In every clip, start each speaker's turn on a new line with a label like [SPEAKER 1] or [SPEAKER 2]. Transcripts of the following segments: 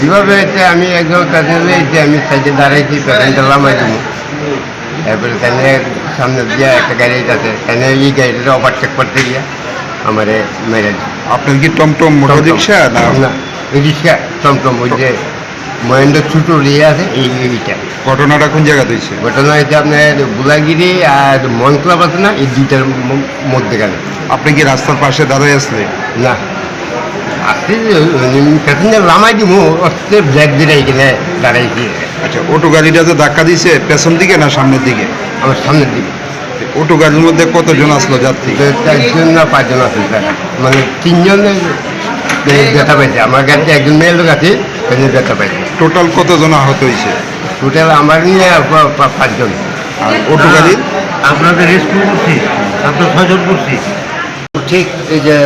[SPEAKER 1] কীভাবে হয়েছে আমি একজন প্যাসেঞ্জার হয়েছি আমি সাইডে দাঁড়াইছি প্যাসেঞ্জার লামাই দেবো। তারপরে তাহলে সামনে দিয়ে একটা গাড়ি আছে তাহলে এই গাড়িটা ওভারটেক করতে গিয়ে আমারে মেরে
[SPEAKER 2] আপনার কি টমটম মোটর রিক্সা না?
[SPEAKER 1] রিক্সা টমটম ওই যে মহেন্দ্র ছুটো ইয়ে আছে এই এইটা
[SPEAKER 2] ঘটনাটা কোন জায়গাতে হয়েছে?
[SPEAKER 1] ঘটনা হয়েছে আপনার বুলাগিরি আর মন ক্লাব আছে না এই দুইটার ম- মধ্যেখানে।
[SPEAKER 2] আপনি কি রাস্তার পাশে দাঁড়াই আসলে
[SPEAKER 1] না। আসতে প্যাসেঞ্জার লামাই দিব অস্তে ব্যাগ দিয়ে এখানে দাঁড়াইছি
[SPEAKER 2] আচ্ছা অটো গাড়িটা যে ধাক্কা দিছে পেছন দিকে না সামনের দিকে?
[SPEAKER 1] আমার সামনের দিকে।
[SPEAKER 2] অটো গাড়ির মধ্যে কতজন আসলো যাত্রী?
[SPEAKER 1] তো চারজন না পাঁচজন মানে তিনজন ব্যথা পাইছে। আমার কাছে একজন মেয়ে লোক আছে তিনি ব্যথা পাইছে।
[SPEAKER 2] টোটাল কতজন আহত হয়েছে?
[SPEAKER 1] টোটাল আমার নিয়ে পাঁচজন।
[SPEAKER 2] আর অটো গাড়ির
[SPEAKER 3] আপনাদের রেস্কিউ করছি আপনার ছয়জন করছি। ঠিক এই যে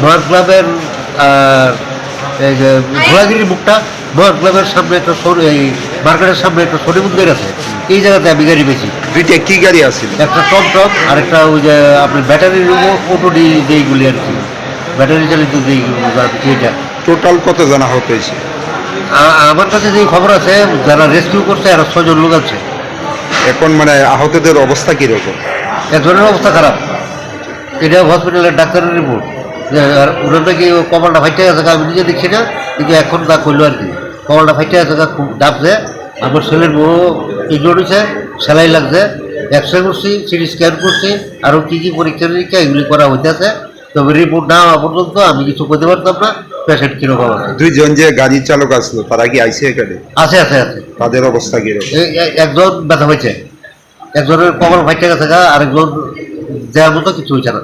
[SPEAKER 3] বয়ার ক্লাবের আর ঘোড়াগিরির মুখটা বয়ার ক্লাবের সামনে একটা সরু এই মার্কেটের সামনে একটা সরি মন্দির আছে। এই জায়গাতে আমি গাড়ি পেয়েছি
[SPEAKER 2] দুইটা কি গাড়ি আছে?
[SPEAKER 3] একটা টমটম আর একটা ওই যে আপনার ব্যাটারির অটো যেইগুলি আর কি। ব্যাটারি চালিত এটা
[SPEAKER 2] টোটাল কতজন আহত হয়েছে?
[SPEAKER 3] আমার কাছে যে খবর আছে যারা রেস্কিউ করছে আর ছজন লোক আছে।
[SPEAKER 2] এখন মানে আহতদের অবস্থা কীরকম?
[SPEAKER 3] একজনের অবস্থা খারাপ। এটা হসপিটালের ডাক্তারের রিপোর্ট যে আর ওনার নাকি কপালটা ফাইটে গেছে আমি নিজে দেখছি না কিন্তু এখন তা করল আর কি। কপালটা ফাইটে গেছে খুব ডাবছে আমার ছেলের বউ ইনজোর হয়েছে সেলাই লাগছে। এক্স রে করছি সিটি স্ক্যান করছি আরও কী কী পরীক্ষা নিরীক্ষা এগুলি করা হইতেছে। তবে রিপোর্ট না হওয়া পর্যন্ত আমি কিছু করতে পারতাম না পেশেন্ট কীরকম আছে
[SPEAKER 2] দুইজন যে গাড়ির চালক আসলো তারা কি আইসে এখানে?
[SPEAKER 3] আছে আছে আছে।
[SPEAKER 2] তাদের অবস্থা
[SPEAKER 3] এ- একজন ব্যথা হয়েছে একজনের কপাল ফাইটে গেছে আরেকজন দেওয়ার মতো কিছু হয়েছে না।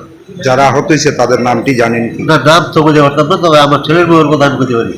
[SPEAKER 2] যারা আহত হয়েছে তাদের নামটি জানেন
[SPEAKER 3] তবে আমার ছেলের বউয়ের কথা আমি বুঝতে পারি।